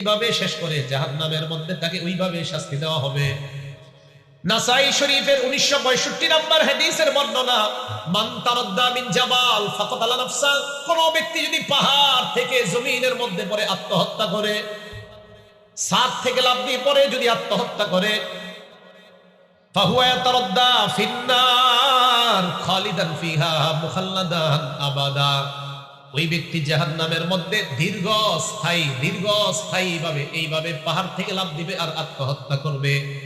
এইভাবে শেষ করে জাহান নামের মধ্যে তাকে ওইভাবে শাস্তি দেওয়া হবে। আত্মহত্যা করে যদি আত্মহত্যা করে আবাদা ওই ব্যক্তি জাহান নামের মধ্যে দীর্ঘস্থায়ী দীর্ঘস্থায়ী ভাবে এইভাবে পাহাড় থেকে লাভ দিবে আর আত্মহত্যা করবে।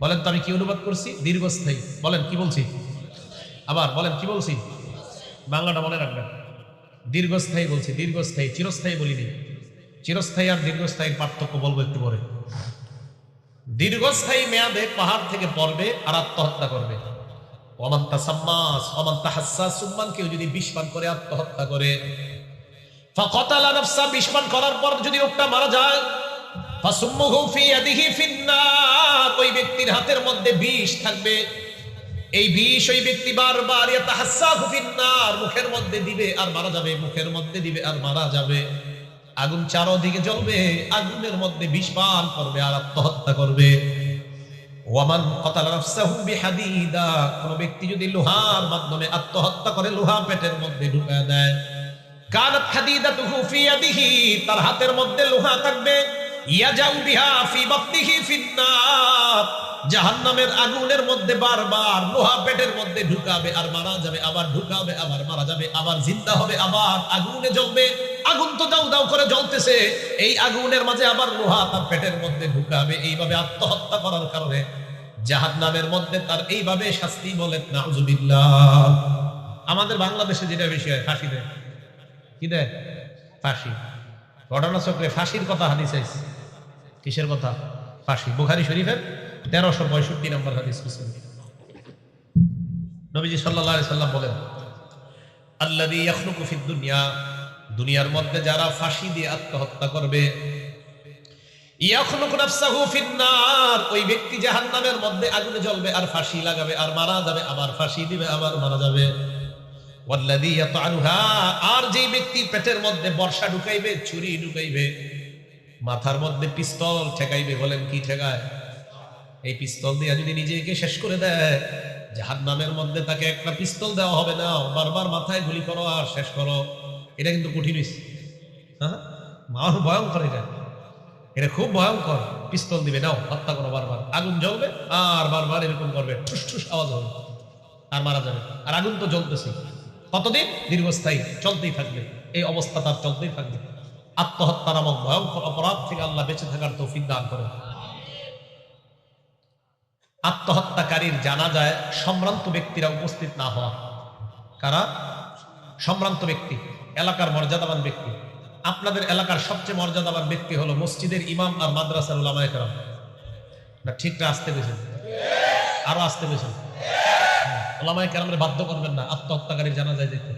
বলেন তো আমি কি অনুবাদ করছি? দীর্ঘস্থায়ী। বলেন, কি বলছি? আবার বলেন, কি বলছি? বাংলাটা মনে রাখবেন। দীর্ঘস্থায়ী বলছি, দীর্ঘস্থায়ী, চিরস্থায়ী বলিনি। চিরস্থায়ী আর দীর্ঘস্থায়ীর পার্থক্য বলব একটু পরে। দীর্ঘস্থায়ী মেয়াদে পাহাড় থেকে পড়বে আর আত্মহত্যা করবে। অমান্তা সাম্মাস অমান্তা হাসাস সুম্মান কেউ যদি বিষ পান করে, আত্মহত্যা করে। ফাকাতালা নাফসা, বিষ করার পর যদি লোকটা মারা যায় হাতের মধ্যে বিষ থাকবে। এই বিষ ওই ব্যক্তি বারবার ইয়াতাহাসসাহু ফিন্নার, মুখের মধ্যে দিবে আর মারা যাবে, মুখের মধ্যে দিবে আর মারা যাবে। আগুন চারদিকে জ্বলবে, আগুনের মধ্যে বিষ পান করবে আর আত্মহত্যা করবে। ওয়ামান কতাল নাফসাহু বিহাদিদা, কোন ব্যক্তি যদি লোহার মাধ্যমে আত্মহত্যা করে, লোহা পেটের মধ্যে ঢুকা দেয়। কানাত হাদিদাতুহু ফি ইয়াদিহি, তার হাতের মধ্যে লোহা থাকবে। ইয়াজাউ বিহা ফি বাতনিহি ফিন্নার জাহান্নামের আগুনের মধ্যে বারবার, লোহা পেটের মধ্যে ঢুকাবে আর মারা যাবে, আবার ঢুকাবে, আবার মারা যাবে, আবার জিন্দা হবে, আবার আগুনে জ্বলবে। আগুন তো দাউ দাউ করে জ্বলতেছে, এই আগুনের মাঝে আবার লোহা তার পেটের মধ্যে ঢুকাবে। এইভাবে আত্মহত্যা করার কারণে জাহান্নামের মধ্যে তার এইভাবে শাস্তি বলেন নাউজুবিল্লাহ। আমাদের বাংলাদেশে যেটা বেশি হয়, ফাঁসি দেয়। কি দেয়? ফাঁসি। ঘটনা চক্রে ফাঁসির কথা হাদিস কিসের কথা? ফাঁসি। বুখারি শরীফের? তেরোশো পঁয়ষট্টি নম্বর হাদিস নবীজি আলাইহি সাল্লাম বলেন, আল্লাযী ইয়াখলুকু ফিদ দুনিয়া দুনিয়ার মধ্যে যারা ফাঁসি দিয়ে আত্মহত্যা করবে ওই ব্যক্তি জাহান্নামের মধ্যে আগুনে জ্বলবে, আর ফাঁসি লাগাবে, আর মারা যাবে, আবার ফাঁসি দিবে, আবার মারা যাবে। আর যেই ব্যক্তি পেটের মধ্যে ঢুকাইবে ঢুকাইবে, মাথার মধ্যে পিস্তল ঠেকাইবে, বলেন কি ঠেকায়? এই পিস্তল দিয়ে যদি নিজেকে শেষ করে দেয়, জাহান্নামের মধ্যে তাকে একটা পিস্তল দেওয়া হবে না। বারবার মাথায় গুলি করো আর শেষ করো। এটা কিন্তু কঠিন হয়েছে হ্যাঁ? মার ভয়ঙ্কর এটা। এটা খুব ভয়ঙ্কর। পিস্তল দিবে, নাও, হত্যা করো বারবার। আগুন জ্বলবে আর বারবার এরকম করবে। ঠুস ঠুস আওয়াজ হবে। আর মারা যাবে। আর আগুন তো জ্বলতেছে কতদিন? দীর্ঘস্থায়ী, চলতেই থাকবে। এই অবস্থা তার চলতেই থাকবে। আত্মহত্যা নামক ভয়ঙ্কর অপরাধ থেকে আল্লাহ বেঁচে থাকার তৌফিক দান করে আত্মহত্যাকারীর জানা যায় সম্ভ্রান্ত ব্যক্তিরা উপস্থিত না হওয়া। কারা? সম্ভ্রান্ত ব্যক্তি, এলাকার মর্যাদাবান ব্যক্তি। আপনাদের এলাকার সবচেয়ে মর্যাদাবান ব্যক্তি হলো মসজিদের ইমাম আর মাদ্রাসার উলামায়ে কেরাম। না, ঠিকটা আসতে পেরেছেন আরও আসতে পেরেছেন ওলামায় কেরামরে বাধ্য করবেন না আত্মহত্যাকারী জানা যায় যেতে।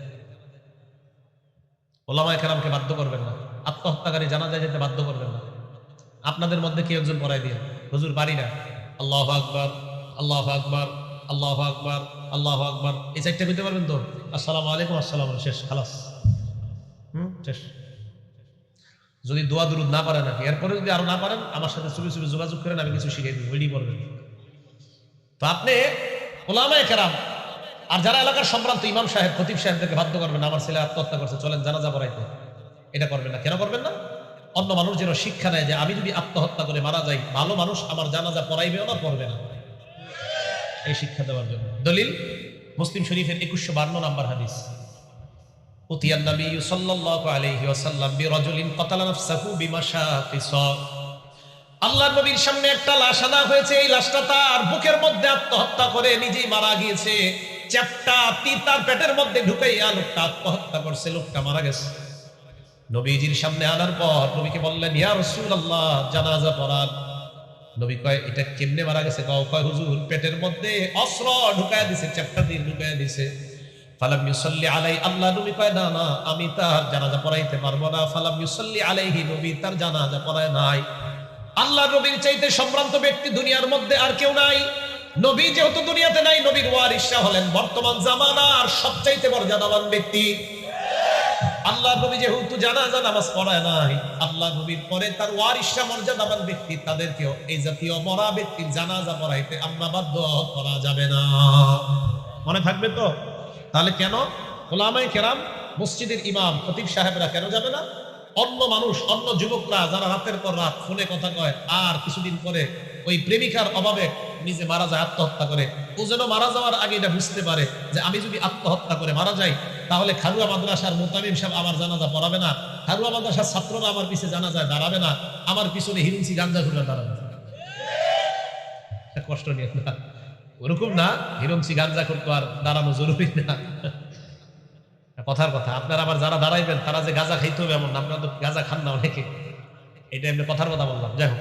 ওলামায় কেরামকে বাধ্য করবেন না আত্মহত্যাকারী জানা যায় যেতে বাধ্য করবেন না। আপনাদের মধ্যে কি একজন পড়াই দিয়ে, হুজুর বাড়ি না। আল্লাহ আকবর আল্লাহ আকবর আল্লাহ আকবর আল্লাহ আকবর। এই চারটা বুঝতে পারবেন তো? আসসালামু আলাইকুম, আসসালাম শেষ, খালাস। শেষ। যদি দোয়া দুরুদ না পারেন নাকি এরপরে যদি আরও না পারেন, আমার সাথে ছবি ছবি যোগাযোগ করেন, আমি কিছু শিখিয়ে দিই ওইটি করবেন তো আপনি ওলামায় কেরাম, আর যারা এলাকার সম্ভ্রান্ত ইমাম সাহেব, খতিব সাহেবদেরকে বাধ্য করবেন, আমার ছেলে আত্মহত্যা করছে, চলেন জানাজা পড়াইতে। এটা করবেন না, কেন করবেন না? অন্য মানুষ যেন শিক্ষা নেয় যে আমি যদি আত্মহত্যা করে মারা যাই, ভালো মানুষ আমার জানাজা পড়াইবেও না, পড়বে না। এই শিক্ষা দেওয়ার জন্য। দলিল, মুসলিম শরীফের একুশশো বান্ন নাম্বার হাদিস। নবীর সামনে একটা লাশ হয়েছে। এই লাশটা বুকের মধ্যে আত্মহত্যা করে নিজেই মারা গিয়েছে। পেটের মধ্যে আত্মহত্যা করছে, লোকটা মারা গেছে। নবীজির সামনে আনার পর নবীকে বললেন, ইয়া আল্লাহ জানাজা পড়ান। নবী কয়, এটা কেমনে মারা গেছে? কও, কয়, হুজুর, পেটের মধ্যে অস্ত্র ঢুকায় দিছে চ্যাপটা দিয়ে ঢুকায় দিছে। ফালাম ইউসাল্লি আলাই, আল্লাহ নবী কয়, না না, আমি তার জানাজা পড়াইতে পারব না। ফালাম ইউসাল্লি আলাইহি, নবী তার জানাজা পড়ায় নাই। আল্লাহ নবীর চাইতে সম্ভ্রান্ত ব্যক্তি দুনিয়ার মধ্যে আর কেউ নাই। নবী যেহেতু দুনিয়াতে নাই, নবীর ওয়ারিসা হলেন বর্তমান জামানার সবচাইতে মর্যাদাবান ব্যক্তি। আল্লাহ নবী যেহেতু জানাজা নামাজ পড়ায় নাই, আল্লাহ নবীর পরে তার ওয়ারিশা মর্যাদাবান ব্যক্তি, তাদেরকেও এই জাতীয় মরা ব্যক্তির জানাজা পড়াইতে আমরা বাধ্য করা যাবে না। মনে থাকবে তো? তাহলে কেন? ওলামাই কেরাম, মসজিদের ইমাম, খতিব সাহেবরা কেন যাবে না? অন্য মানুষ, অন্য যুবকরা যারা রাতের পর রাত ফোনে কথা কয়, আর কিছুদিন পরে ওই প্রেমিকার অভাবে নিজে মারা যায়, আত্মহত্যা করে। ও যেন মারা যাওয়ার আগে এটা বুঝতে পারে যে আমি যদি আত্মহত্যা করে মারা যাই, তাহলে খারুয়া মাদ্রাসার মোতামিম সাহেব আমার জানাজা পড়াবে না, খারুয়া মাদ্রাসার ছাত্ররা আমার পিছিয়ে জানাজায় দাঁড়াবে না, আমার পিছনে হিরিঞ্চি গাঞ্জা ঘুরে দাঁড়াবে। কষ্ট নিয়ে ওরকম না হিরঞ্চি গাঞ্জা করতো আর দাঁড়ানো জরুরি না। কথার কথা। আপনারা আবার যারা দাঁড়াইবেন, তারা যে গাঁজা খাইতে হবে এমন আপনারা তো গাঁজা খান না অনেকে। এটা এমনি কথার কথা বললাম। যাই হোক।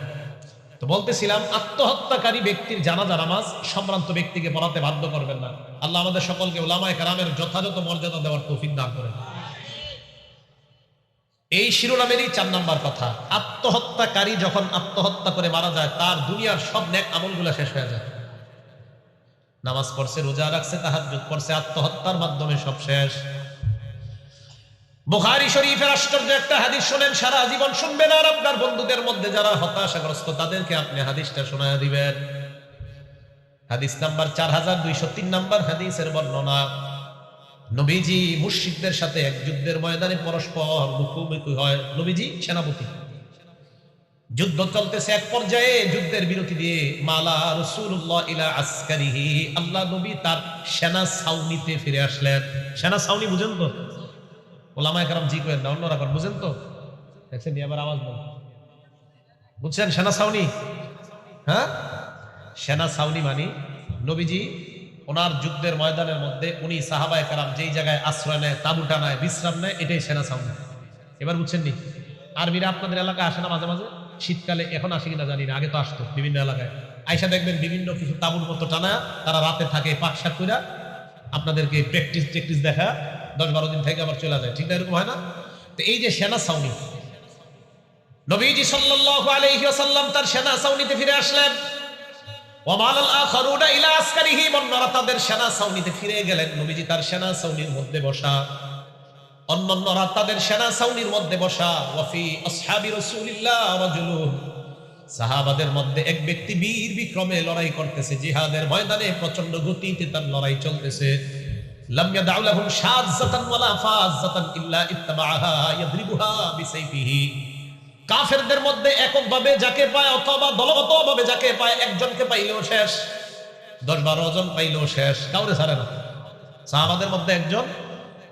তো বলতেছিলাম, আত্মহত্যাকারী ব্যক্তির জানাজা, নামাজ সম্ভ্রান্ত ব্যক্তিকে পড়াতে বাধ্য করবেন না। আল্লাহ আমাদের সকলকে ওলামায় কালামের যথাযথ মর্যাদা দেওয়ার তৌফিক দান করেন। এই শিরোনামেরই চার নাম্বার কথা। আত্মহত্যাকারী যখন আত্মহত্যা করে মারা যায়, তার দুনিয়ার সব নেক আমলগুলো শেষ হয়ে যায়। নামাজ পড়ছে, রোজা রাখছে, তাহাজ্জুদ পড়ছে, আত্মহত্যার মাধ্যমে সব শেষ। বুখারী শরীফের আশ্চর্য একটা হাদিস শুনেন, সারা জীবন শুনবেন, আর আপনার বন্ধুদের মধ্যে যারা হতাশাগ্রস্ত, তাদেরকে আপনি হাদিসটা শোনায় দিবেন। হাদিস নাম্বার চার হাজার দুইশো তিন নাম্বার হাদিসের বর্ণনা, নবীজি মুর্শিদদের সাথে এক যুদ্ধের ময়দানে পরস্পর মুখোমুখি হয়। নবীজি সেনাপতি। যুদ্ধ চলতেছে এক পর্যায়ে, যুদ্ধের বিরতি দিয়ে মালা রসুল্লাহ ইলা আসকারিহি, আল্লাহ নবী তার সেনা ছাউনিতে ফিরে আসলেন। সেনা ছাউনি বুঝেন তো? ওলামায় কারাম জি করেন না, অন্যরা করেন বুঝেন তো? দেখছেন আবার আওয়াজ বল বুঝছেন? সেনা ছাউনি? হ্যাঁ? সেনা ছাউনি মানি নবীজি, ওনার যুদ্ধের ময়দানের মধ্যে উনি সাহাবায় কারাম যেই জায়গায় আশ্রয় নেয় তাবু টানায় বিশ্রাম নেয়, এটাই সেনা ছাউনি। এবার বুঝছেন নি? আরবিরা আপনাদের এলাকায় আসে না মাঝে মাঝে? শীতকালে এখন আসে কিনা জানি না, আগে তো আসতো বিভিন্ন এলাকায়। আইসা দেখবেন বিভিন্ন কিছু তাবুর মতো টানা, তারা রাতে থাকে পাক শাক কইরা। আপনাদেরকে প্র্যাকটিস প্র্যাকটিস দেখা। দশ বারো দিন থেকে আবার চলে যায়। ঠিক না এরকম হয় না? তো এই যে সেনা ছাউনি। নবীজি ওয়াসাল্লাম তার সেনা ছাউনিতে ফিরে আসলেন। তাদের সেনা ছাউনিতে ফিরে গেলেন। নবীজি তার সেনা ছাউনির মধ্যে বসা। তাদের সেনা ছাউনির মধ্যে বসা। সাহাবাদের মধ্যে এক ব্যক্তি বীর বিক্রমে লড়াই করতেছে। জিহাদের ময়দানে প্রচণ্ড গতিতে তার লড়াই চলতেছে। লাম ইয়াদউ লাহুম শাযাতান ওয়ালা ফাযাতান ইল্লা ইত্তাবাআহা ইয়াদরিবুহা বিসাইফিহি কাফেরদের মধ্যে এককভাবে যাকে পায় অথবা দলগতভাবে যাকে পায় একজনকে পাইলেও শেষ দশ বারো জন পাইলেও শেষ, কাউরে না। সাহাবাদের মধ্যে একজন,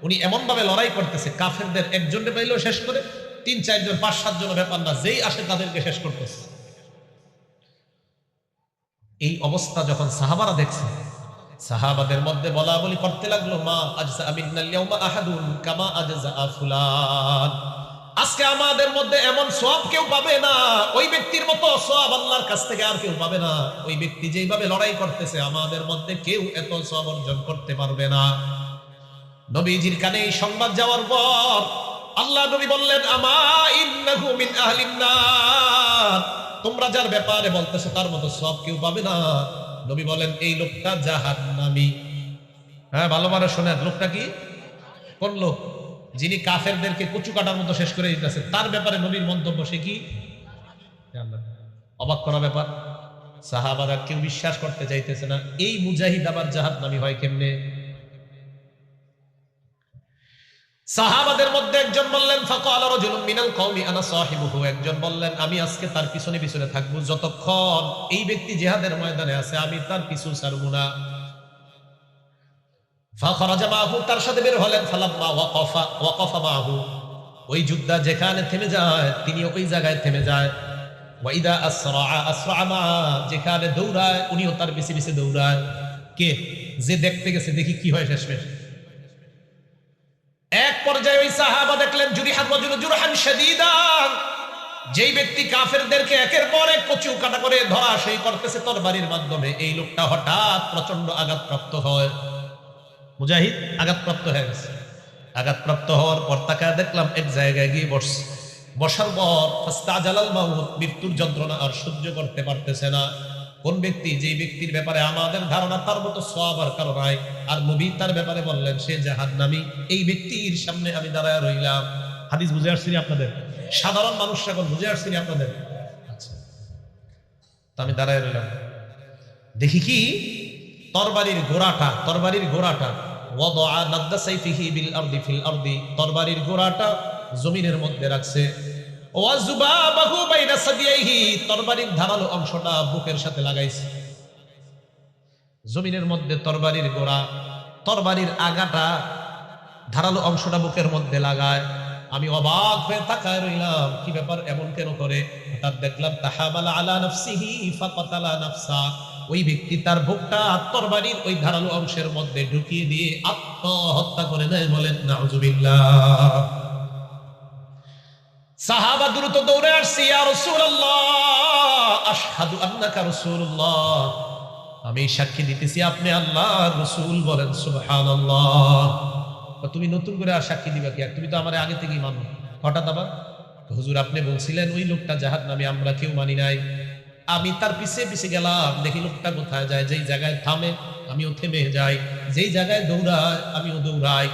উনি এমন ভাবে লড়াই করতেছে, কাফেরদের একজনকে পাইলেও শেষ করে তিন চারজন পাঁচ সাতজন ব্যাপার না, যেই আসে তাদেরকে শেষ করতেছে। এই অবস্থা যখন সাহাবারা দেখছে সাহাবাদের মধ্যে বলা বলি করতে লাগল, মা আজসা আমিনাল আহাদুন কামা আজজা ফুলান। আজকে আমাদের মধ্যে এমন সব কেউ পাবে না, ওই ব্যক্তির মতো সব আল্লাহর কাছ থেকে আর কেউ পাবে না। ওই ব্যক্তি যেইভাবে লড়াই করতেছে, আমাদের মধ্যে কেউ এত সব অর্জন করতে পারবে না। নবীজির কানে এই সংবাদ যাওয়ার পর আল্লাহ নবী বললেন, আমা তোমরা যার ব্যাপারে বলতেছো, তার মতো সব কেউ পাবে না। নবী বলেন, এই লোকটা জাহান্নামি। হ্যাঁ ভালো মানুষ শোনেন, লোকটা কি? কোন লোক? যিনি কাফেরদেরকে কচু কাটার মতো শেষ করে দিতেছে। তার ব্যাপারে নবীর মন্তব্য সে কি? অবাক করা ব্যাপার। সাহাবারা কেউ বিশ্বাস করতে চাইতেছে না, এই মুজাহিদ আবার জাহাদ নামি হয় কেমনে? সাহাবাদের মধ্যে একজন বললেন মিনাল কওমি আনা সাহিবুহু। একজন বললেন, আমি আজকে তার পিছনে পিছনে থাকব। যতক্ষণ এই ব্যক্তি জিহাদের ময়দানে আছে, আমি তার পিছু ছাড়বো না। মাহু, তার সাথে বের হলেন। ফালাম্মা ওয়াকাফা মাহু। ওই যোদ্ধা যেখানে থেমে যায় তিনি ওই জায়গায় থেমে যায়। আসরা আসরা মা, যেখানে দৌড়ায়, উনিও তার পিছে পিছে দৌড়ায়। কে? যে দেখতে গেছে, দেখি কি হয় শেষমেশ। এক পর্যায়ে ওই সাহাবা দেখলেন জুরহান শাদীদান যেই ব্যক্তি কাফেরদেরকে একের পর এক কচু কাটা করে ধরা, সেই করতেছে তরবারির মাধ্যমে। এই লোকটা হঠাৎ প্রচণ্ড আঘাতপ্রাপ্ত হয়। মুজাহিদ, আঘাতপ্রাপ্ত হয়ে গেছে। আঘাতপ্রাপ্ত হওয়ার পর তাকায় দেখলাম এক জায়গায় গিয়ে বসছে। বসার পর ফাস্তাজালাল মাউত, মৃত্যুর যন্ত্রণা আর সহ্য করতে পারতেছে না। কোন ব্যক্তি যে ব্যক্তির ব্যাপারে আমাদের ধারণা, তার মতো সব আর কারও নাই। আর নবী তার ব্যাপারে বললেন, সে জাহান্নামী। এই ব্যক্তির সামনে আমি দাঁড়ায় রইলাম। হাদিস বুঝে আসছি আপনাদের? সাধারণ মানুষ এখন বুঝে আসছি আপনাদের? আচ্ছা। আমি দাঁড়ায় রইলাম। দেখি কি? তরবারির গোড়াটা তরবারির গোড়াটা। তরবারির গোড়াটা জমিনের মধ্যে রাখছে। ধারালো অংশটা বুকের সাথে লাগাইছে। জমিনের মধ্যে তরবারির গোড়া, তরবারির আগাটা ধারালো অংশটা বুকের মধ্যে লাগায়। আমি অবাক হয়ে তাকায় রইলাম, কি ব্যাপার এমন কেন করে? হঠাৎ দেখলাম, তাহাবালা আলা নাফসা। ওই ব্যক্তি তার বুকটা তরবারির ওই ধারালো অংশের মধ্যে ঢুকিয়ে দিয়ে আত্মহত্যা করে নেয় বলেন, নাউজুবিল্লাহ। সাহাবা দ্রুত দৌড়ে আসছি আশহাদু আন্নাকা রাসূলুল্লাহ। আমি সাক্ষী দিতেছি, আপনি আল্লাহর রাসূল বলেন তুমি নতুন করে আর সাক্ষী দিবা কি? আর তুমি তো আমার আগে থেকেই মানো। হঠাৎ আবার হুজুর, আপনি বলছিলেন ওই লোকটা জাহাজ নামে আমরা কেউ মানি নাই। আমি তার পিছে পিছে গেলাম, দেখি লোকটা কোথায় যায়, যেই জায়গায় থামে আমিও থেমে যাই। যেই জায়গায় দৌড়ায়, আমিও দৌড়াই।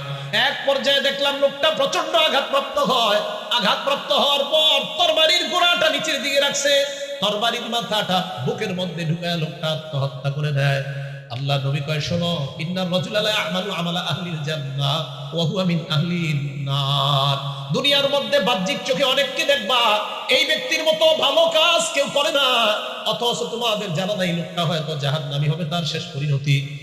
এক পর্যায়ে দেখলাম লোকটা প্রচণ্ড আঘাতপ্রাপ্ত হয়। আঘাতপ্রাপ্ত হওয়ার পর তরবারির গোড়াটা নিচের দিকে রাখছে। তরবারির মাথাটা বুকের মধ্যে ঢুকায় লোকটা আত্মহত্যা করে দেয়। আল্লাহ নবী কয়, শোনো, ইন্নার রাজুল আমালু আমালা আহলিল জান্নাহ ওয়া হুয়া মিন আহলিন নার। দুনিয়ার মধ্যে বাহ্যিক চোখে অনেককে দেখবা। এই ব্যক্তির মতো ভালো কাজ কেউ করে না। অথচ তোমাদের জানা নাই লোকটা হয়তো জাহান্নামী হবে তার শেষ পরিণতি।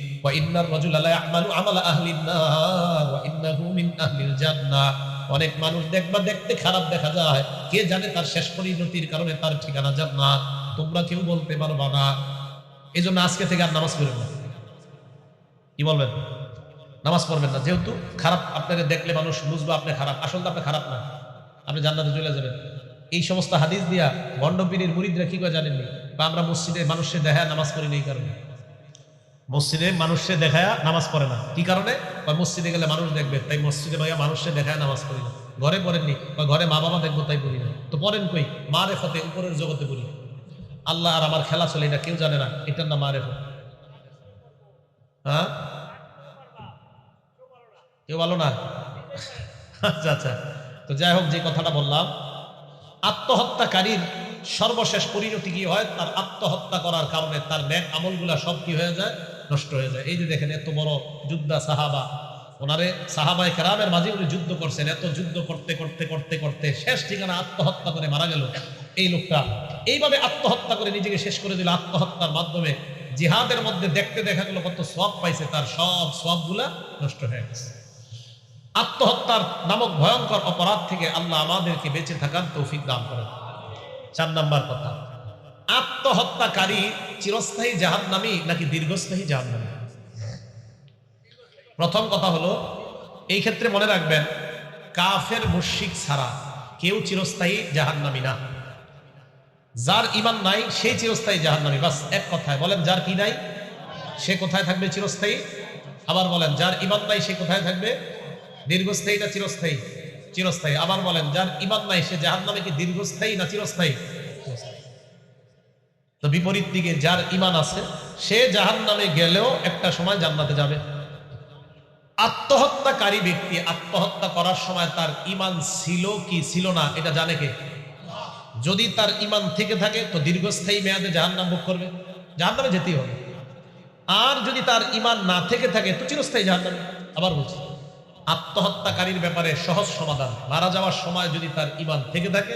অনেক মানুষ দেখবা দেখতে খারাপ দেখা যায়। কে জানে তার শেষ পরিণতির কারণে তার ঠিকানা জান্নাত। তোমরা কেউ বলতে পারবা না। এই জন্য আজকে থেকে আর নামাজ পড়বেন না। কি বলবেন? নামাজ পড়বেন না। যেহেতু খারাপ আপনাকে দেখলে মানুষ বুঝবে আপনি খারাপ। আসল আপনি খারাপ না। আপনি জান্নাতে চলে যাবেন। এই সমস্ত হাদিস দিয়া গন্ডপীরের মুরিদরা কি করে জানেননি? বা আমরা মসজিদে মানুষের দেখা নামাজ পড়ি না এই কারণে। মসজিদে মানুষে দেখা নামাজ পড়ে না। কি কারণে? বা মসজিদে গেলে মানুষ দেখবে, তাই মসজিদে ভাইয়া মানুষে দেখায় নামাজ পড়ি না। ঘরে পড়েননি বা ঘরে মা বাবা দেখব তাই পড়ি না। তো পড়েন কই? মা রেফতে উপরের জগতে পড়ি। আল্লাহ আর আমার খেলা চলে, এটা কেউ জানে না। এটার নাম মা রেফত হ্যাঁ? কেউ বলো না? আচ্ছা আচ্ছা। তো যাই হোক, যে কথাটা বললাম, আত্মহত্যাকারীর সর্বশেষ পরিণতি কি হয়? তার আত্মহত্যা করার কারণে তার ন্যাক আমলগুলা সব কি হয়ে যায়? নষ্ট হয়ে যায়। এই যে দেখেন, এত বড় যুদ্ধা সাহাবা। ওনারে সাহাবাই কেরামের মাঝে উনি যুদ্ধ করছেন। এত যুদ্ধ করতে করতে করতে করতে শেষ ঠিকানা আত্মহত্যা করে মারা গেল। এই লোকটা এইভাবে আত্মহত্যা করে নিজেকে শেষ করে দিল আত্মহত্যার মাধ্যমে। জিহাদের মধ্যে দেখতে দেখা গেল কত সব পাইছে, তার সব সবগুলা নষ্ট হয়ে গেছে। আত্মহত্যার নামক ভয়ঙ্কর অপরাধ থেকে আল্লাহ আমাদেরকে বেঁচে থাকার তৌফিক দান করেন। চার নাম্বার কথা। আত্মহত্যাকারী চিরস্থায়ী জাহান জাহান্নামী নাকি দীর্ঘস্থায়ী জাহান্নামী? প্রথম কথা হলো, এই ক্ষেত্রে মনে রাখবেন, কাফের মুশিক ছাড়া কেউ চিরস্থায়ী জাহান্নামী না। যার ইমান নাই সেই চিরস্থায়ী জাহান্নামী। বাস, এক কথায় বলেন, যার কি নাই, সে কোথায় থাকবে চিরস্থায়ী? আবার বলেন, যার ইমান নাই, সে কোথায় থাকবে? দীর্ঘস্থায়ী না চিরস্থায়ী। চিরস্থায়ী। আবার বলেন, যার ইমান নাই, সে জাহান্নামে কি দীর্ঘস্থায়ী না চিরস্থায়ী? তো বিপরীত দিকে যার ইমান আছে, সে জাহান্নামে গেলেও একটা সময় জান্নাতে যাবে। আত্মহত্যাকারী ব্যক্তি আত্মহত্যা করার সময় তার ইমান ছিল কি ছিল না, এটা জানে কে? যদি তার ইমান থেকে থাকে, তো দীর্ঘস্থায়ী মেয়াদে জাহান্নাম ভোগ করবে। জাহান্নামে যেতেই হবে। আর যদি তার ইমান না থেকে থাকে, তো চিরস্থায়ী জাহান্নামে আবার বলছি। আত্মহত্যাকারীর ব্যাপারে সহজ সমাধান। মারা যাওয়ার সময় যদি তার ইমান থেকে থাকে,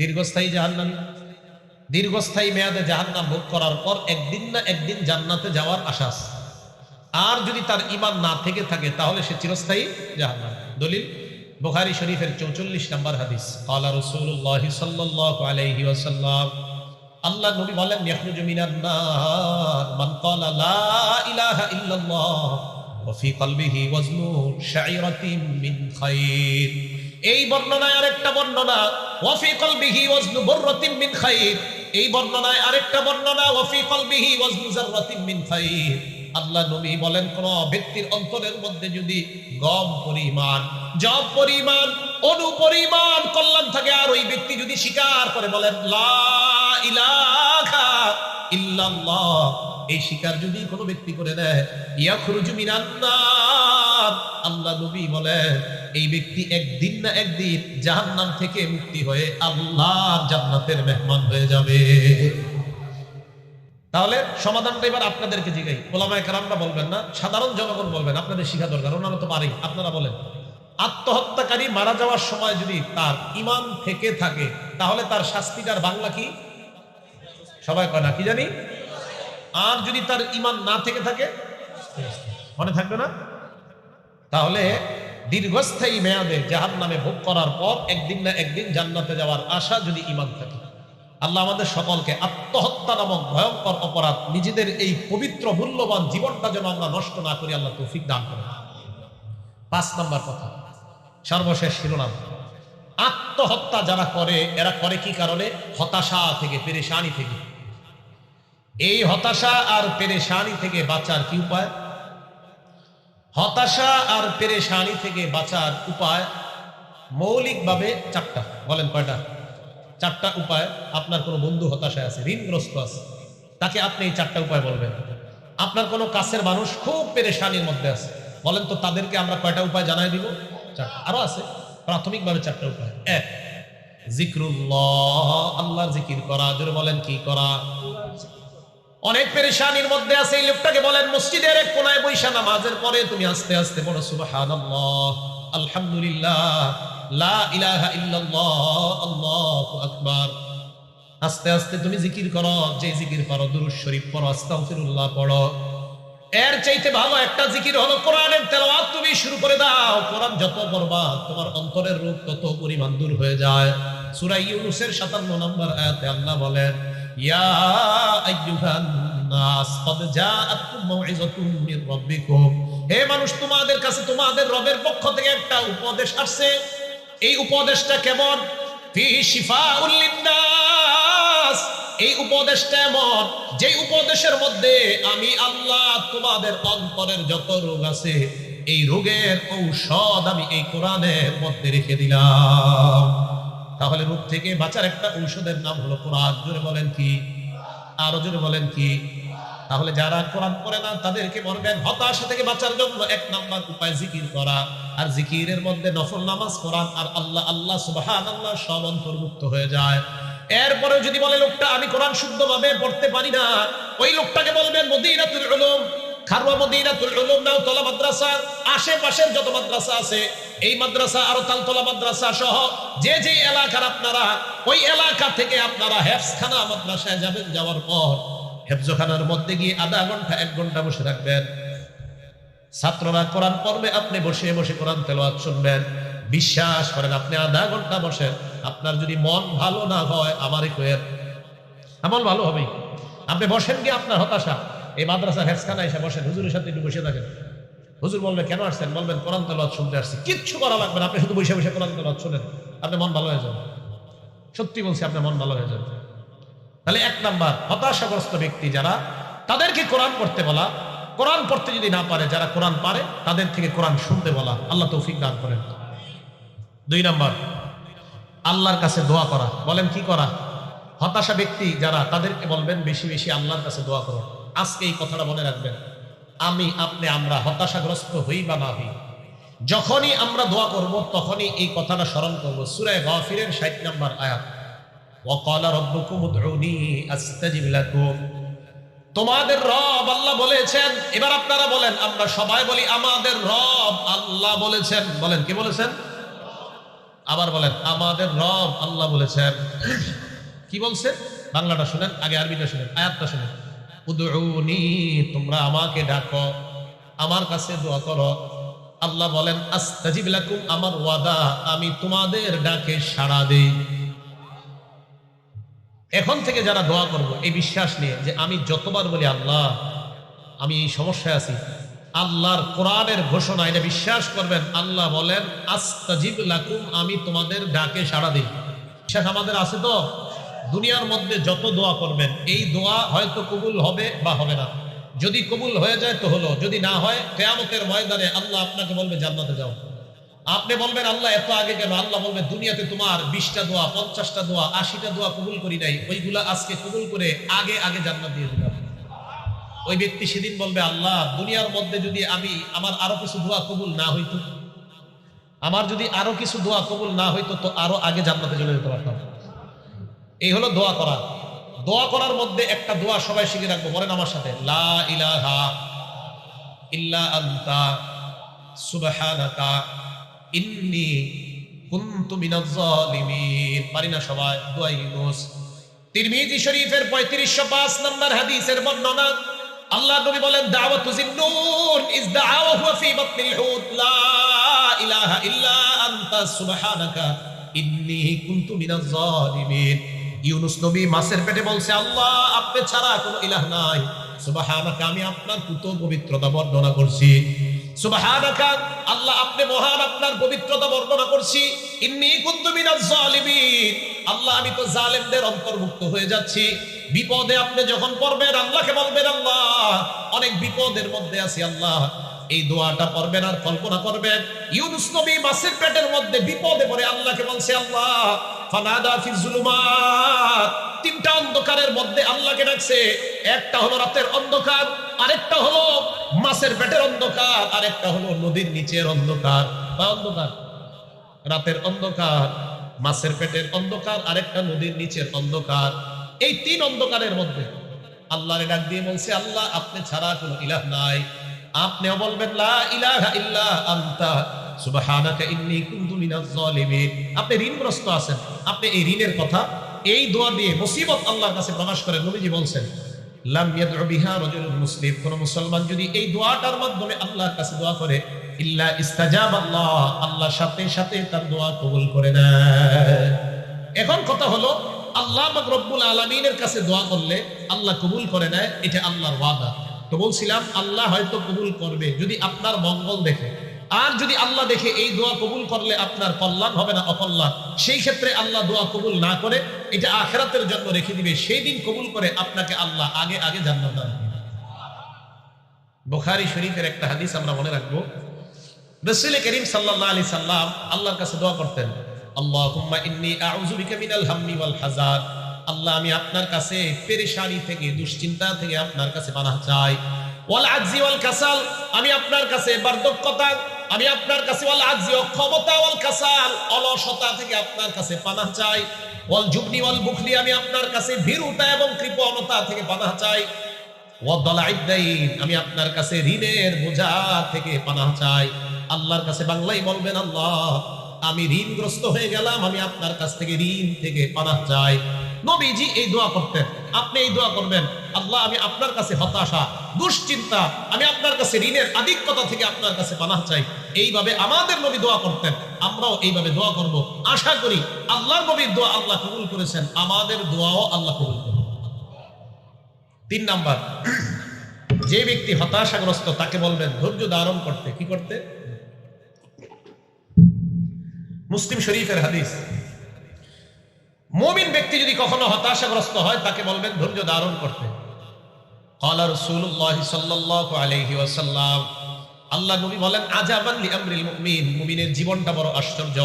দীর্ঘস্থায়ী জাহান্নামী। দীর্ঘস্থায়ী মেয়াদে জাহান্নাম ভোগ করার পর একদিন না একদিন জান্নাতে যাওয়ার আশাস আর যদি তার ইমান না থেকে থাকে, তাহলে সে চিরস্থায়ী জাহান্নাম। দলিল, বুখারী শরীফের চৌচল্লিশ নম্বর হাদিস। আল্লাহ রসুল্লাহ সাল্লাহ ওয়াসাল্লাম, আল্লাহ নবী বলেন ফি কলবিহি ওয়াজনু শাইরাতিন মিন খায়র এই বর্ণনায় আরেকটা বর্ণনা ওয়া ফি কলবিহি ওয়াজনু বুররাতিন মিন খায়র এই বর্ণনায় আরেকটা বর্ণনা ওয়া ফি কলবিহি ওয়াজনু যাররাতিন মিন খায়র আল্লাহ নবী বলেন, কোন ব্যক্তির অন্তরের মধ্যে যদি গম পরিমাণ জব পরিমাণ অনু পরিমাণ কল্যাণ থাকে, আর ওই ব্যক্তি যদি স্বীকার করে বলেন, লা ইলাহা ইল্লাল্লাহ। এই শিকার যদি কোনো ব্যক্তি করে ইয়াখরুজু মিনান নার আল্লাহ নবী বলেন, এই ব্যক্তি একদিন না একদিন জাহান্নাম থেকে মুক্তি হয়ে আল্লাহর জান্নাতের মেহমান হয়ে যাবে। তাহলে সমাধানটা এবার আপনাদেরকে জিগাই। ওলামায় কারামরা বলবেন না, সাধারণ জনগণ বলবেন, আপনাদের শিখা দরকার, ওনারা তো পারেই। আপনারা বলেন, আত্মহত্যাকারী মারা যাওয়ার সময় যদি তার ইমান থেকে থাকে, তাহলে তার শাস্তিটার বাংলা কি? সবাই কয় না, কি জানি? আর যদি তার ইমান না থেকে থাকে, মনে থাকবে না? তাহলে দীর্ঘস্থায়ী মেয়াদে জাহান নামে ভোগ করার পর একদিন না একদিন জান্নাতে যাওয়ার আশা যদি ইমান থাকে। আল্লাহ আমাদের সকলকে আত্মহত্যা নামক ভয়ঙ্কর অপরাধ নিজেদের এই পবিত্র মূল্যবান জীবনটা যেন আমরা নষ্ট না করি, আল্লাহ তৌফিক দান করে পাঁচ নম্বর কথা, সর্বশেষ শিরোনাম। আত্মহত্যা যারা করে, এরা করে কি কারণে? হতাশা থেকে, পেরেশানি থেকে। এই হতাশা আর পেরেশানি থেকে বাঁচার কি উপায়? হতাশা আর পেরেশানি থেকে বাঁচার উপায় মৌলিকভাবে চারটা। বলেন কয়টা? চারটা উপায় আপনার কোনো বন্ধু হতাশায় আছে, ঋণগ্রস্ত আছে, তাকে আপনি এই চারটা উপায় বলবেন। আপনার কোনো কাছের মানুষ খুব পেরেশানির মধ্যে আছে, বলেন তো তাদেরকে আমরা কয়টা উপায় জানাই দিব? চারটা। আরও আছে, প্রাথমিকভাবে চারটা উপায়। এক, জিক্রুল্লাহ, আল্লাহর জিকির করা, জোরে বলেন কি করা? অনেক পেরেশানির মধ্যে আছে, এই লোকটাকে বলেন, মসজিদের এক কোনায় বৈশা নামাজের পরে তুমি আস্তে আস্তে পড়ো, সুবহানাল্লাহ, আলহামদুলিল্লাহ, লা ইলাহা ইল্লাল্লাহ, আল্লাহু আকবার। আস্তে আস্তে তুমি জিকির করো, যে জিকির পারো, দুরূদ শরীফ পড়ো, আস্তাগফিরুল্লাহ পড়ো। এর চাইতে ভালো একটা জিকির হলো কোরআনের তেলাওয়াত তুমি শুরু করে দাও। কোরআন যত পড়বা, তোমার অন্তরের রোগ তত পরিমাণ দূর হয়ে যায়। সূরা ইউনূসের 57 নম্বর আয়াতে আল্লাহ বলেন হে মানুষ, তোমাদের কাছে তোমাদের রবের পক্ষ থেকে একটা উপদেশ আসছে। এই উপদেশটা কেমন? এই উপদেশটা এমন যে উপদেশের মধ্যে আমি আল্লাহ তোমাদের অন্তরের যত রোগ আছে, এই রোগের ঔষধ আমি এই কোরআনের মধ্যে রেখে দিলাম। তাহলে রোগ থেকে বাঁচার একটা ঔষধের নাম হলো কোরআন। জোরে বলেন কি? আরও জোরে বলেন কি? তাহলে যারা কোরআন পড়ে না, তাদেরকে বলবেন হতাশা থেকে বাঁচার জন্য এক নাম্বার উপায় জিকির করা। আর জিকিরের মধ্যে নফল নামাজ, কোরআন আর আল্লাহ আল্লাহ সুবহান আল্লাহ সব অন্তর্ভুক্ত হয়ে যায়। এরপরে যদি বলে, লোকটা, আমি কোরআন শুদ্ধভাবে পড়তে পারি না। ওই লোকটাকে বলবেন মদিনাতুল উলুম আশেপাশের যত মাদ্রাসা আছে, এই মাদ্রাসা তালতলা মাদ্রাসা সহ, যে যে এলাকার আপনারা, ওই এলাকা থেকে আপনারা হেফসখানা মাদ্রাসায় যাবেন, যাওয়ার পর হেফজখানার মধ্যে গিয়ে আধা ঘণ্টা, এক ঘণ্টা বসে ছাত্ররা কোরআন পড়বে, আপনি বসে বসে কোরআন তেলাওয়াত শুনবেন। বিশ্বাস করেন, আপনি আধা ঘণ্টা বসেন। আপনার যদি মন ভালো না হয় আমারই কোয়ের আমল ভালো হবে আপনি বসেন কি আপনার হতাশা? এই মাদ্রাসা হেফসখানা এসে বসেন, হুজুরের সাথে একটু বসে থাকেন। হুজুর বলবে, কেন আসছেন? বলবেন, কোরআন তেলাওয়াত শুনতে আসছি। কিচ্ছু করা লাগবে না, আপনি শুধু বসে বসে কোরআন তেলাওয়াত শুনেন আপনার মন ভালো হয়ে যাবে। সত্যি বলছি আপনার মন ভালো হয়ে যাবে। তাহলে এক নাম্বার, হতাশাগ্রস্ত ব্যক্তি যারা, তাদেরকে কোরআন পড়তে বলা, কোরআন পড়তে যদি না পারে, যারা কোরআন পারে, তাদের থেকে কোরআন শুনতে বলা, আল্লাহ তৌফিক দান করেন। দুই নাম্বার, আল্লাহর কাছে দোয়া করা। বলেন, কি করা? হতাশা ব্যক্তি যারা, তাদেরকে বলবেন, বেশি বেশি আল্লাহর কাছে দোয়া করো। আজকে এই কথাটা মনে রাখবেন। আমি, আপনি, আমরা হতাশাগ্রস্ত হই বা না হই। যখনই আমরা দোয়া করব, তখনই এই কথাটা স্মরণ করব। সুরায় গাফিরের ষাট নম্বর আয়াত। ওয়াকালা রব্বুকুম উদউনি আস্তাজিব লাকুম। তোমাদের রব আল্লাহ বলেছেন, এবার আপনারা বলেন, আমরা সবাই বলি, আমাদের রব আল্লাহ বলেছেন। বলেন, কি বলেছেন? আবার বলেন, আমাদের রব আল্লাহ বলেছেন। কি বলছে? বাংলাটা শুনেন, আগে আরবিটা শুনেন, আয়াতটা শুনেন। উদউনি, তোমরা আমাকে ডাকো, আমার কাছে দোয়া করো। আল্লাহ বলেন আমার ওয়াদা, আমি তোমাদের ডাকে সাড়া দেই। এখন থেকে যারা দোয়া করব, এই বিশ্বাস নিয়ে যে আমি যতবার বলি, আল্লাহ, আমি এই সমস্যায় আছি। আল্লাহর কোরআনের ঘোষণা, এটা বিশ্বাস করবেন, আল্লাহ বলেন, আস্তাজিব লাকুম, আমি তোমাদের ডাকে সাড়া দিই। বিশ্বাস আমাদের আছে তো? দুনিয়ার মধ্যে যত দোয়া করবেন, এই দোয়া হয়তো কবুল হবে বা হবে না। যদি কবুল হয়ে যায় তো হলো, যদি না হয়, কেয়ামতের ময়দানে আল্লাহ আপনাকে বলবে, জান্নাতে যাও। আপনি বলবেন, আল্লাহ, এত আগে কেন? আল্লাহ বলবে, দুনিয়াতে তোমার বিশটা দোয়া, পঞ্চাশটা দোয়া, আশিটা দোয়া কবুল করি নাই। ওইগুলা আজকে কবুল করে আগে আগে জান্নাত দিয়ে দিলাম। ওই ব্যক্তি সেদিন বলবে, আল্লাহ, দুনিয়ার মধ্যে যদি আমি, আমার আরও কিছু দোয়া কবুল না হইতো, আমার যদি আরও কিছু দোয়া কবুল না হইতো, তো আরও আগে জান্নাতে চলে যেতে পারতাম। এই হলো দোয়া করা। দোয়া করার মধ্যে একটা দোয়া সবাই শিখে রাখব বলেন আমার সাথে। লা ইলাহা ইল্লা সবাই? দোয়া ইউনুস। তিরমিজি শরীফের 3505 নম্বর হাদিসের বর্ণনা, আল্লাহ বলেন ইজ লা ইলাহা ইল্লা ইন্নী ইউনুস নবী মাছের পেটে বলছে, আল্লাহ, আপনি ছাড়া কোনো ইলাহ নাই। সুবহানাকা, আমি আপনার পুত পবিত্রতা বর্ণনা করছি। সুবহানাকা, আল্লাহ, আপনি মহান আপনার পবিত্রতা বর্ণনা করছি। ইন্নী কুনতু মিনাজ জালিমিন। আল্লাহ, আমি তো জালেমদের অন্তর্ভুক্ত হয়ে যাচ্ছি। বিপদে আপনি যখন পড়বেন, আল্লাহকে বলবেন, আল্লাহ, অনেক বিপদের মধ্যে আছি, আল্লাহ। এই দোয়াটা পড়বেন আর কল্পনা করবেন। ইউনুস নবী মাছের পেটের মধ্যে বিপদে পড়ে আল্লাহকে বলছে, আল্লাহ তিনটা অন্ধকারের মধ্যে আল্লাহকে ডাকছে। একটা হলো রাতের অন্ধকার, আরেকটা হলো মাছের পেটের অন্ধকার, আরেকটা হলো নদীর নিচের অন্ধকার। অন্ধকার? রাতের অন্ধকার, মাছের পেটের অন্ধকার, আরেকটা নদীর নিচের অন্ধকার। এই তিন অন্ধকারের মধ্যে আল্লাহরে ডাক দিয়ে বলছে, আল্লাহ, আপনি ছাড়া কোনো ইলাহ নাই। আপনিও বলবেন, লা ইলাহা ইল্লা আনতা। আপনি ঋণগ্রস্ত আছেন। আপনি এই ঋণের কথা, এই দোয়া দিয়ে মুসিবত আল্লাহর কাছে প্রকাশ করে নবীজি বলছেন মুসলিম। কোন মুসলমান যদি এই দোয়াটার মাধ্যমে আল্লাহর কাছে দোয়া করে সাথে সাথে তার দোয়া কবুল করে এখন কথা হলো, আল্লাহ রব্বুল আলামিনের কাছে দোয়া করলে আল্লাহ কবুল এটা আল্লাহর ওয়াদা। তো বলছিলাম, আল্লাহ হয়তো কবুল করবে যদি আপনার মঙ্গল দেখে। আর যদি আল্লাহ দেখে এই দোয়া কবুল করলে আপনার কল্যাণ হবে না অকল্যাণ, সেই ক্ষেত্রে আল্লাহ দোয়া কবুল না করে এটা আখেরাতের জন্য রেখে দিবে। সেই দিন কবুল করে আপনাকে আল্লাহ আগে আগে জান্নাত দান। বুখারী শরীফের একটা হাদিস আমরা মনে রাখব। রসুল করিম সাল্লাল্লাহু আলাইহি সাল্লাম আল্লাহর কাছে দোয়া করতেন আল্লাহ, আমি আপনার কাছে পেরেশানি থেকে, দুশ্চিন্তা থেকে আপনার কাছে পানাহ চাই। ওয়াল আজজি ওয়াল কাসাল, আমি আপনার কাছে বার্ধক্যতা আমি আপনার কাছে ওয়াল আজজি অক্ষমতা ওয়াল কাসাল, অলসতা থেকে আপনার কাছে পানাহ চাই। ওয়াল জুবনি ওয়াল বুখলি আমি আপনার কাছে ভীরুতা এবং কৃপণতা থেকে পানাহ চাই। আমি আপনার কাছে ঋণের বোঝা থেকে পানা চাই। আল্লাহর কাছে বাংলাই বলবেন, আল্লাহ, আমি ঋণগ্রস্ত হয়ে গেলাম, আমি আপনার কাছ থেকে ঋণ থেকে পানা চাই। নবীজি এই দোয়া করতেন। আপনি এই দোয়া করবেন, আল্লাহ, আমি আপনার কাছে হতাশা, দুশ্চিন্তা, আমি আপনার কাছে ঋণের আধিক্যতা থেকে আপনার কাছে পানাহ চাই। এইভাবে আমাদের নবী দোয়া করতেন, আমরাও এইভাবে দোয়া করব। আশা করি আল্লাহর নবীর দোয়া আল্লাহ কবুল করেছেন, আমাদের দোয়াও আল্লাহ কবুল করবেন। তিন নাম্বার, যে ব্যক্তি হতাশাগ্রস্ত, তাকে বলবেন, ধৈর্য ধারণ করতে। কি করতে? মুসলিম শরীফের হাদিস। মুমিন ব্যক্তি যদি কখনো হতাশাগ্রস্ত হয়, তাকে বলবেন ধৈর্য ধারণ করতে। ওয়াসাল্লাম, আল্লাহ নবী বলেন আজাবান লি আমরিল মুমিন মুমিনের জীবনটা বড় আশ্চর্য।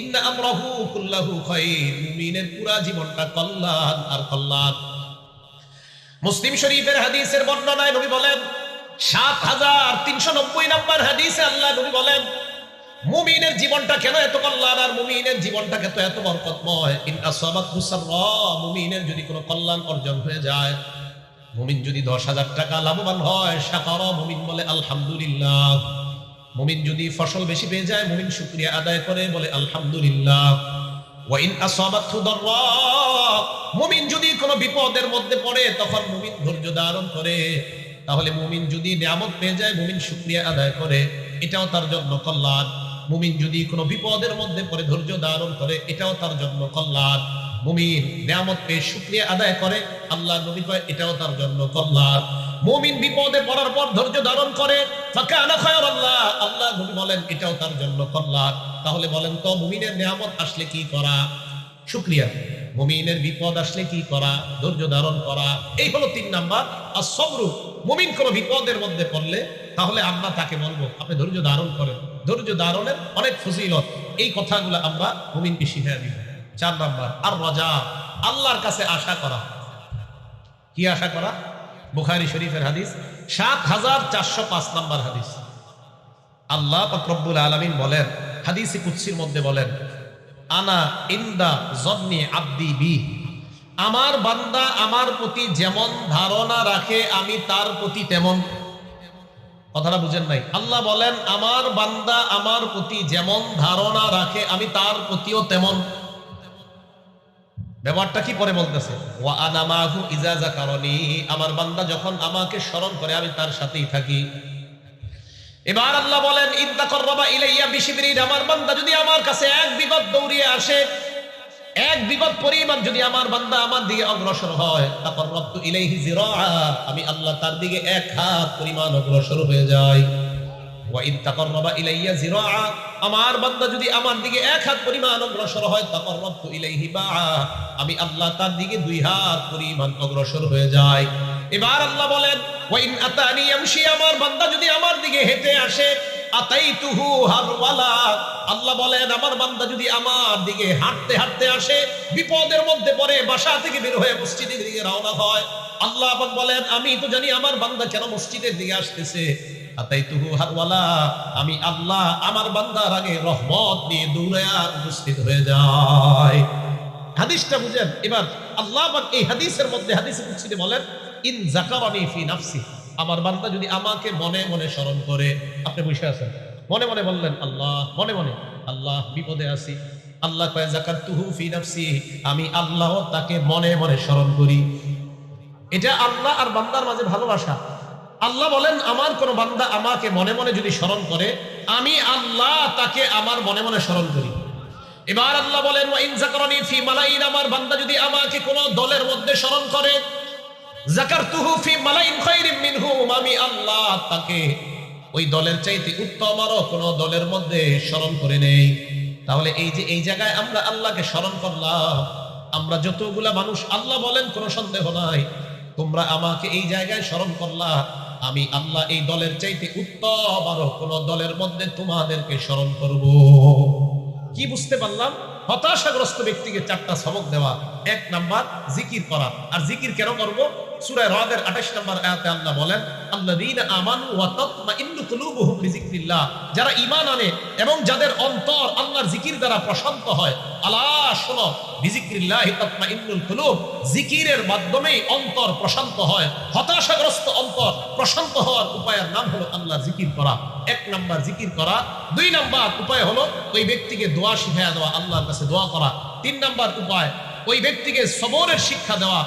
ইন্না আমরাহু কুল্লাহু খায়র মুমিনের পুরা জীবনটা কল্লাহ আর মুসলিম শরীফের হাদিসের বর্ণনায় নবী বলেন, সাত হাজার তিনশো নব্বই নম্বর হাদিসে আল্লাহ নবী বলেন মুমিনের জীবনটা কেন এত কল্যাণ আর মুমিনের জীবনটা কেন এত বরকতময়? ইন আসাবাত হুসাররা মুমিনের যদি কোনো কল্যাণ অর্জন হয়ে যায়, মুমিন যদি দশ হাজার টাকা লাভবান হয়, শাকারা, মুমিন বলে আলহামদুলিল্লাহ। মুমিন যদি ফসল বেশি পেয়ে যায়, মুমিন শুকরিয়া আদায় করে, বলে আলহামদুলিল্লাহ। ওয়াইন আসাবাতহু দাররা, মুমিন যদি কোনো বিপদের মধ্যে পড়ে, তখন মুমিন ধৈর্য ধারণ করে। তাহলে মুমিন যদি নিয়ামত পেয়ে যায়, মুমিন শুকরিয়া আদায় করে। এটাও তার জন্য কল্যাণ। মুমিন যদি কোনো বিপদের মধ্যে পড়ে, ধৈর্য ধারণ করে, এটাও তার জন্য কল্যাণ। মুমিন নিয়ামত পেয়ে শুকরিয়া আদায় করে, আল্লাহ নবী কয়, এটাও তার জন্য কল্যাণ। মুমিন বিপদে পড়ার পর ধৈর্য ধারণ করে খায়রাল্লাহ, আল্লাহ নবী বলেন, এটাও তার জন্য কল্যাণ। তাহলে বলেন তো, মুমিনের নিয়ামত আসলে কি করা? শুক্রিয়া। মুমিনের বিপদ আসলে কি করা? ধৈর্য ধারণ করা। এই হলো তিন নাম্বার। আর সবরু মুমিন কোনো বিপদের মধ্যে পড়লে, তাহলে আমরা তাকে বলব, আপনি ধৈর্য ধারণ করেন। ধৈর্য ধারণের অনেক ফজিলত। এই কথাগুলো আমরা মুমিনকে শিখিয়ে দিব। চার নাম্বার আর রজা আল্লাহর কাছে আশা করা। কি আশা করা? বুখারি শরীফের হাদিস, সাত হাজার চারশো পাঁচ নাম্বার হাদিস। আল্লাহ রব্বুল আলমিন বলেন, হাদিসি কুৎসির মধ্যে বলেন, আনা ইন্দা জন্নি আব্দি বি। আমার বান্দা আমার প্রতি যেমন ধারণা রাখে, আমি তার প্রতি তেমন কথাটা বুঝেন নাই। আল্লাহ বলেন, আমার বান্দা আমার প্রতি যেমন ধারণা রাখে, আমি তার প্রতিও তেমন। ব্যাপারটা কি পরে বলতেছে? আমার বান্দা যখন আমাকে স্মরণ করে, আমি তার সাথেই থাকি। এবার আল্লাহ বলেন ইদ্দা করবা ইলাইয়া বিশিবিরিন আমার বান্দা যদি আমার কাছে এক বিপদ দৌড়িয়ে আসে এক বিপদ পরিমাণ যদি আমার বান্দা আমার দিকে অগ্রসর হয়, তারপর রব্তু ইলাইহি আমি আল্লাহ তার দিকে এক হাত পরিমাণ অগ্রসর হয়ে জিরা আমার বান্দা যদি আমার দিকে এক হাত পরিমাণ অগ্রসর হয় তাকাররাবতু ইলাইহি বা আমি আল্লাহ তার দিকে দুই হাত পরিমাণ অগ্রসর হয়ে যায় এবার আল্লাহ বলেন, ওয়া ইন আতানি আমার বান্দা যদি আমার দিকে হেঁটে আসে আতাইতুহু হারওয়ালা। আল্লাহ বলেন, আমার বান্দা যদি আমার দিকে হাঁটতে হাঁটতে আসে, বিপদের মধ্যে পড়ে, বাসা থেকে বের হয়ে মসজিদের দিকে রওনা হয়। আল্লাহ আবার বলেন, আমি তো জানি আমার বান্দা কেন মসজিদের দিকে আসতেছে। আতাইতুহু হারওয়ালা, আমি আল্লাহ আমার বান্দার আগে রহমত নিয়ে দৌড়ে উপস্থিত হয়ে যায় হাদিসটা বুঝেন? এবার আল্লাহ এই হাদিসের মধ্যে, হাদিসে বলেন, ইন জাকারানি ফি নাফসি। আমার বান্দা যদি আমাকে মনে মনে স্মরণ করে, আপনি বসে আছেন। মনে মনে বললেন, আল্লাহ, মনে মনে, আল্লাহ, বিপদে আছি। আল্লাহ কয় জাকাতুহু ফি নাফসি, আমি আল্লাহ তাকে মনে মনে স্মরণ করি। এটা আল্লাহ আর বান্দার মাঝে ভালোবাসা। আল্লাহ বলেন, আমার কোন বান্দা আমাকে মনে মনে যদি স্মরণ করে, আমি আল্লাহ তাকে আমার মনে মনে স্মরণ করি। এবার আল্লাহ বলেন, ওয়া ইন যাকারানি ফি মালাইন, আমার বান্দা যদি আমাকে কোন দলের মধ্যে স্মরণ করে দলের মধ্যে স্মরণ করে নেই। তাহলে এই যে, এই জায়গায় আমরা আল্লাহকে স্মরণ করলাম, আমরা যতগুলা মানুষ আল্লাহ বলেন, কোনো সন্দেহ নাই। তোমরা আমাকে এই জায়গায় স্মরণ করলা, আমি আল্লাহ এই দলের চাইতে উত্তম আরও কোন দলের মধ্যে তোমাদেরকে স্মরণ করব। কি বুঝতে পারলাম? হতাশাগ্রস্ত ব্যক্তিকে চারটা সবক দেওয়া। এক নাম্বার, জিকির করা। আর জিকির কেন করব? সূরা রাদের 28 নম্বর আয়াতে আল্লাহ বলেন আমানু ওয়া কুলুবুহুম বিযিকরিল্লাহ। যারা ঈমান আনে এবং যাদের অন্তর আল্লাহর জিকির দ্বারা প্রশান্ত হয়, আলা কুলুব। জিকিরের মাধ্যমেই অন্তর প্রশান্ত হয়, হতাশাগ্রস্ত অন্তর প্রশান্ত হওয়ার উপায়ের নাম হলো আল্লাহর জিকির করা। এক নাম্বার জিকির করা। দুই নাম্বার উপায় হলো ওই ব্যক্তিকে দোয়া শিখাইয়া দেওয়া, আল্লাহর কাছে দোয়া করা। তিন নাম্বার উপায়, ওই ব্যক্তিকে সবরের শিক্ষা দেওয়া।